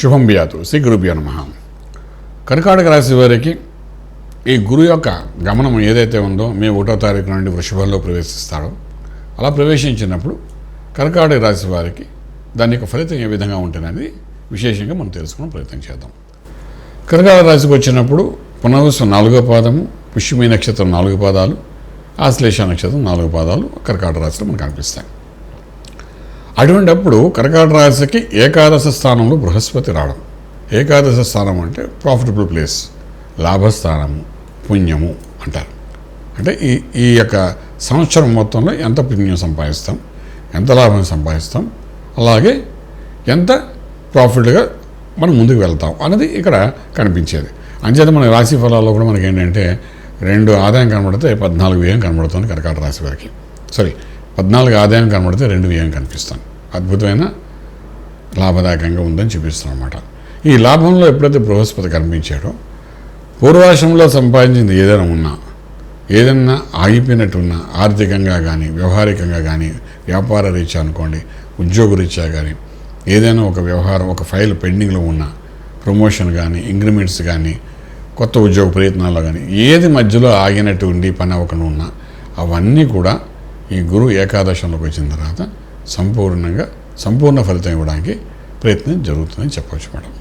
శుభం బియాతు శ్రీ గురుభ్యో నమ. కర్కాటక రాశి వారికి ఈ గురు యొక్క గమనం ఏదైతే ఉందో మే ఒకటో తారీఖు నుండి వృషభంలో ప్రవేశిస్తాడో అలా ప్రవేశించినప్పుడు కర్కాటక రాశి వారికి దాని యొక్క ఫలితం ఏ విధంగా ఉంటుందనేది విశేషంగా మనం తెలుసుకునే ప్రయత్నం చేద్దాం. కర్కాటక రాశికి వచ్చినప్పుడు పునర్వసు నాలుగో పాదము పుష్యమి నక్షత్రం నాలుగు పాదాలు ఆశ్లేష నక్షత్రం నాలుగు పాదాలు కర్కాటక రాశిలో మనకు కనిపిస్తాయి. అటువంటిప్పుడు కర్కాట రాశికి ఏకాదశ స్థానంలో బృహస్పతి రావడం. ఏకాదశ స్థానం అంటే ప్రాఫిటబుల్ ప్లేస్ లాభస్థానము పుణ్యము అంటారు. అంటే ఈ ఈ యొక్క సంవత్సరం మొత్తంలో ఎంత పుణ్యం సంపాదిస్తాం ఎంత లాభం సంపాదిస్తాం అలాగే ఎంత ప్రాఫిట్గా మనం ముందుకు వెళ్తాం అన్నది ఇక్కడ కనిపించేది. అంచేత మన రాశి ఫలాల్లో కూడా మనకి ఏంటంటే రెండు ఆదాయం కనబడితే పద్నాలుగు వ్యయం కనబడుతుంది కర్కాట రాశి వారికి. సారీ పద్నాలుగు ఆదాయం కనబడితే రెండు వ్యయం కనిపిస్తాను అద్భుతమైన లాభదాయకంగా ఉందని చూపిస్తాను అనమాట ఈ లాభంలో ఎప్పుడైతే బృహస్పతి కనిపించాడో పూర్వాశ్రమంలో సంపాదించింది ఏదైనా ఉన్నా ఏదన్నా ఆగిపోయినట్టున్నా ఆర్థికంగా కానీ వ్యవహారికంగా కానీ వ్యాపార రీత్యా అనుకోండి ఉద్యోగ రీత్యా కానీ ఏదైనా ఒక వ్యవహారం ఒక ఫైల్ పెండింగ్లో ఉన్నా ప్రమోషన్ కానీ ఇంక్రిమెంట్స్ కానీ కొత్త ఉద్యోగ ప్రయత్నాల్లో కానీ ఏది మధ్యలో ఆగినట్టు ఉండి పని అవ్వకుండా ఉన్నా అవన్నీ కూడా ఈ గురువు ఏకాదశంలోకి వచ్చిన తర్వాత సంపూర్ణంగా సంపూర్ణ ఫలితం ఇవ్వడానికి ప్రయత్నం జరుగుతుందని చెప్పవచ్చు మేడం.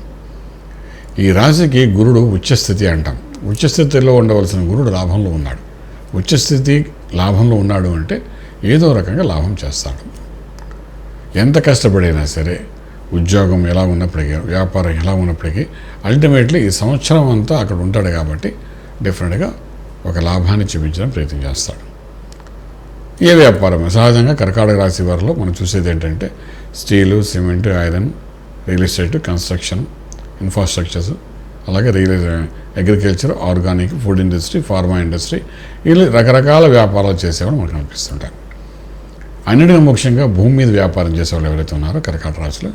ఈ రాశికి గురుడు ఉచ్చస్థితి అంటాం. ఉచ్చస్థితిలో ఉండవలసిన గురుడు లాభంలో ఉన్నాడు. ఉచ్చస్థితి లాభంలో ఉన్నాడు అంటే ఏదో రకంగా లాభం చేస్తాడు. ఎంత కష్టపడైనా సరే ఉద్యోగం ఎలా ఉన్నప్పటికీ వ్యాపారం ఎలా ఉన్నప్పటికీ అల్టిమేట్లీ ఈ సంవత్సరం అంతా అక్కడ ఉంటాడు కాబట్టి డెఫినెట్గా ఒక లాభాన్ని చూపించడం ప్రయత్నం చేస్తాడు. ఏ వ్యాపారమే? సహజంగా కర్కాటక రాశి వారిలో మనం చూసేది ఏంటంటే steel cement iron real estate construction infrastructures అలాగే real agriculture organic food industry pharma industry ఇలా రకరకాల వ్యాపారాలు చేసేవాడు మనకు కనిపిస్తుంటారు అన్నిటికీ ముఖ్యంగా భూమి మీద వ్యాపారం చేసేవాళ్ళు ఎవరైతే ఉన్నారో కర్కాటక రాశిలో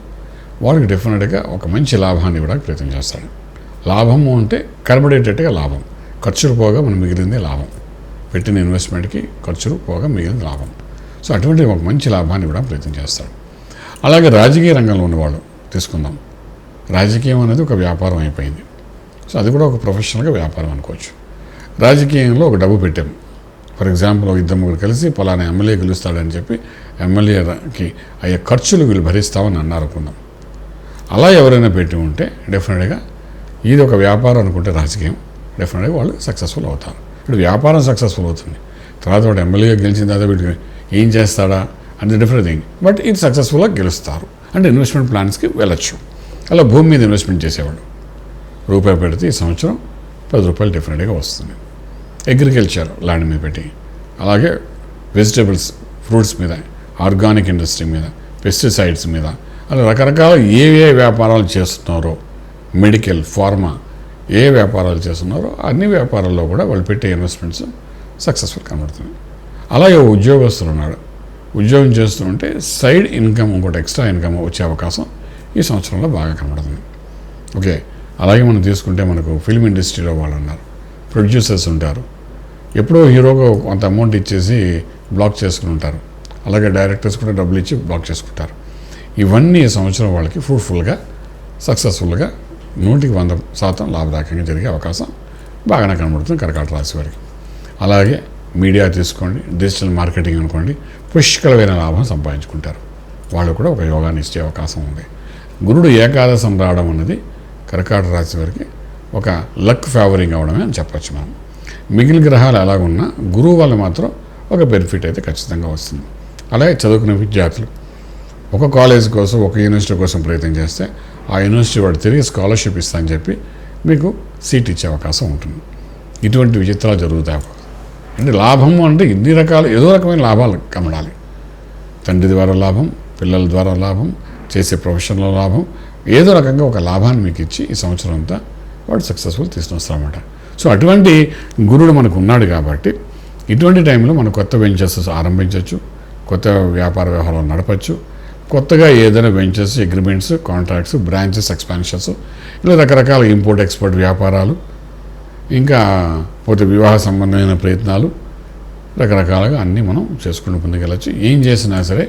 వారికి డెఫినెట్గా ఒక మంచి లాభాన్ని ఇవ్వడానికి ప్రయత్నం చేస్తాడు లాభము అంటే కనబడేటట్టుగా లాభం. ఖర్చులు పోగా మనం మిగిలిందే లాభం. పెట్టిన ఇన్వెస్ట్మెంట్కి ఖర్చులు పోగా మిగిలిన లాభం. సో అటువంటి ఒక మంచి లాభాన్ని కూడా ప్రయత్నం చేస్తాడు. అలాగే రాజకీయ రంగంలో ఉన్నవాళ్ళు తీసుకుందాం. రాజకీయం అనేది ఒక వ్యాపారం అయిపోయింది. సో అది కూడా ఒక ప్రొఫెషనల్గా వ్యాపారం అనుకోవచ్చు. రాజకీయంలో ఒక డబ్బు పెట్టాం. ఫర్ ఎగ్జాంపుల్ ఒక ఇద్దరు ముగ్గురు కలిసి పలానా ఎమ్మెల్యే గెలుస్తాడని చెప్పి ఎమ్మెల్యేకి అయ్యే ఖర్చులు వీళ్ళు భరిస్తామని అన్నారు అనుకుందాం. అలా ఎవరైనా పెట్టి ఉంటే డెఫినెట్గా ఇది ఒక వ్యాపారం అనుకుంటే రాజకీయం. డెఫినెట్గా వాళ్ళు సక్సెస్ఫుల్ అవుతారు. ఇప్పుడు వ్యాపారం సక్సెస్ఫుల్ అవుతుంది. తర్వాత వాడు ఎమ్మెల్యేగా గెలిచిన తర్వాత వీటికి ఏం చేస్తాడా? అనేది డిఫరెంట్ థింగ్ బట్ ఇది సక్సెస్ఫుల్గా గెలుస్తారు. అంటే ఇన్వెస్ట్మెంట్ ప్లాన్స్కి వెళ్ళొచ్చు. అలా భూమి మీద ఇన్వెస్ట్మెంట్ చేసేవాడు. రూపాయి పెడితే ఈ సంవత్సరం పది రూపాయలు డిఫరెంట్గా వస్తుంది. అగ్రికల్చర్ ల్యాండ్ మీద పెట్టి. అలాగే వెజిటబుల్స్ ఫ్రూట్స్ మీద ఆర్గానిక్ ఇండస్ట్రీ మీద పెస్టిసైడ్స్ మీద. అలా రకరకాల ఏ ఏ వ్యాపారాలు చేస్తున్నారో మెడికల్ ఫార్మా ఏ వ్యాపారాలు చేస్తున్నారో అన్ని వ్యాపారాల్లో కూడా వాళ్ళు పెట్టే ఇన్వెస్ట్మెంట్స్ సక్సెస్ఫుల్ కనబడుతుంది అలాగే ఉద్యోగస్తులు ఉన్నాడు. ఉద్యోగం చేస్తూ ఉంటే సైడ్ ఇన్కమ్ ఇంకోటి ఎక్స్ట్రా ఇన్కమ్ వచ్చే అవకాశం ఈ సంవత్సరంలో బాగా కనబడుతుంది. ఓకే అలాగే మనం తీసుకుంటే మనకు ఫిల్మ్ ఇండస్ట్రీలో వాళ్ళు ఉన్నారు. ప్రొడ్యూసర్స్ ఉంటారు. ఎప్పుడో హీరోగా కొంత అమౌంట్ ఇచ్చేసి బ్లాక్ చేసుకుని ఉంటారు. అలాగే డైరెక్టర్స్ కూడా డబ్బులు ఇచ్చి బ్లాక్ చేసుకుంటారు. ఇవన్నీ ఈ సంవత్సరం వాళ్ళకి ఫ్రూట్ఫుల్గా సక్సెస్ఫుల్గా నూటికి వంద శాతం లాభదాయకంగా జరిగే అవకాశం బాగానే కనబడుతుంది కర్కాట రాశి వారికి. అలాగే మీడియా తీసుకోండి డిజిటల్ మార్కెటింగ్ అనుకోండి పుష్కలమైన లాభం సంపాదించుకుంటారు. వాళ్ళు కూడా ఒక యోగాన్ని ఇచ్చే అవకాశం ఉంది. గురుడు ఏకాదశం రావడం అన్నది కర్కాట రాశి వారికి ఒక లక్ ఫేవరింగ్ అవడమే అని చెప్పచ్చు మనం. మిగిలిన గ్రహాలు ఎలాగున్నా గురువు వల్ల మాత్రం ఒక బెనిఫిట్ అయితే ఖచ్చితంగా వస్తుంది. అలాగే చదువుకునే విద్యార్థులు ఒక కాలేజ్ కోసం ఒక యూనివర్సిటీ కోసం ప్రయత్నం చేస్తే ఆ యూనివర్సిటీ వాడు తిరిగి స్కాలర్షిప్ ఇస్తా అని చెప్పి మీకు సీట్ ఇచ్చే అవకాశం ఉంటుంది. ఇటువంటి విచిత్రాలు జరుగుతాయి అంటే లాభము అంటే ఇన్ని రకాల ఏదో రకమైన లాభాలు కమడాలి తండ్రి ద్వారా లాభం పిల్లల ద్వారా లాభం చేసే ప్రొఫెషన్లో లాభం ఏదో రకంగా ఒక లాభాన్ని మీకు ఇచ్చి ఈ సంవత్సరం అంతా వాడు సక్సెస్ఫుల్ తీసుకుని వస్తారన్నమాట సో అటువంటి గురుడు మనకు ఉన్నాడు కాబట్టి ఇటువంటి టైంలో మనం కొత్త వెంచర్స్ ఆరంభించవచ్చు కొత్త వ్యాపార వ్యవహారాలు నడపచ్చు కొత్తగా ఏదైనా ventures agreements contracts branches expansions ఇలా రకరకాల ఇంపోర్ట్ ఎక్స్పోర్ట్ వ్యాపారాలు ఇంకా పోతే వివాహ సంబంధమైన ప్రయత్నాలు రకరకాలుగా అన్నీ మనం చేసుకుంటూ ముందుకెళ్ళచ్చు ఏం చేసినా సరే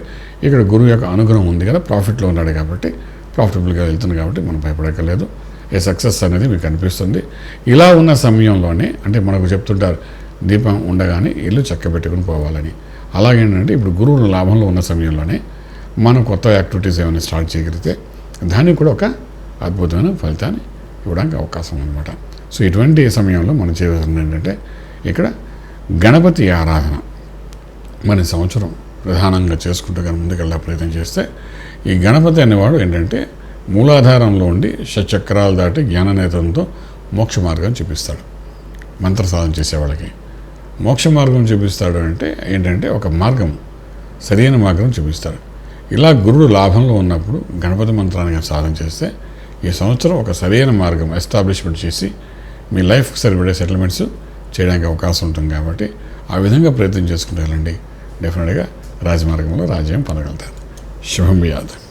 ఇక్కడ గురువు యొక్క అనుగ్రహం ఉంది కదా ప్రాఫిట్లో ఉన్నాడు కాబట్టి ప్రాఫిటబుల్గా వెళ్తుంది కాబట్టి మనం భయపడక్కర్లేదు. ఏ సక్సెస్ అనేది మీకు అనిపిస్తుంది. ఇలా ఉన్న సమయంలోనే అంటే మనకు చెప్తుంటారు దీపం ఉండగానే ఇల్లు చక్క పెట్టుకుని పోవాలని. అలాగేంటంటే ఇప్పుడు గురువులు లాభంలో ఉన్న సమయంలోనే మనం కొత్త యాక్టివిటీస్ ఏమైనా స్టార్ట్ చేయగలిగితే దానికి కూడా ఒక అద్భుతమైన ఫలితాన్ని ఇవ్వడానికి అవకాశం అనమాట సో ఇటువంటి సమయంలో మనం చేయవలసింది ఏంటంటే ఇక్కడ గణపతి ఆరాధన. మన సంవత్సరం ప్రధానంగా చేసుకుంటూ కానీ ముందుకెళ్ళా ప్రయత్నం చేస్తే ఈ గణపతి అనేవాడు ఏంటంటే మూలాధారంలో ఉండి షచక్రాలు దాటి జ్ఞాననేతంతో మోక్ష మార్గం చూపిస్తాడు. మంత్ర సాధన చేసే వాళ్ళకి. మోక్ష మార్గం చూపిస్తాడు అంటే ఏంటంటే ఒక మార్గం సరైన మార్గం చూపిస్తాడు. ఇలా గురుడు లాభంలో ఉన్నప్పుడు గణపతి మంత్రాన్ని సాధన చేస్తే ఈ సంవత్సరం ఒక సరైన మార్గం ఎస్టాబ్లిష్మెంట్ చేసి మీ లైఫ్కి సరిపడే సెటిల్మెంట్స్ చేయడానికి అవకాశం ఉంటుంది కాబట్టి ఆ విధంగా ప్రయత్నం చేసుకుంటూ వెళ్ళండి డెఫినెట్గా రాజమార్గంలో రాజ్యం పొందగలుగుతారు శుభం యాదవ్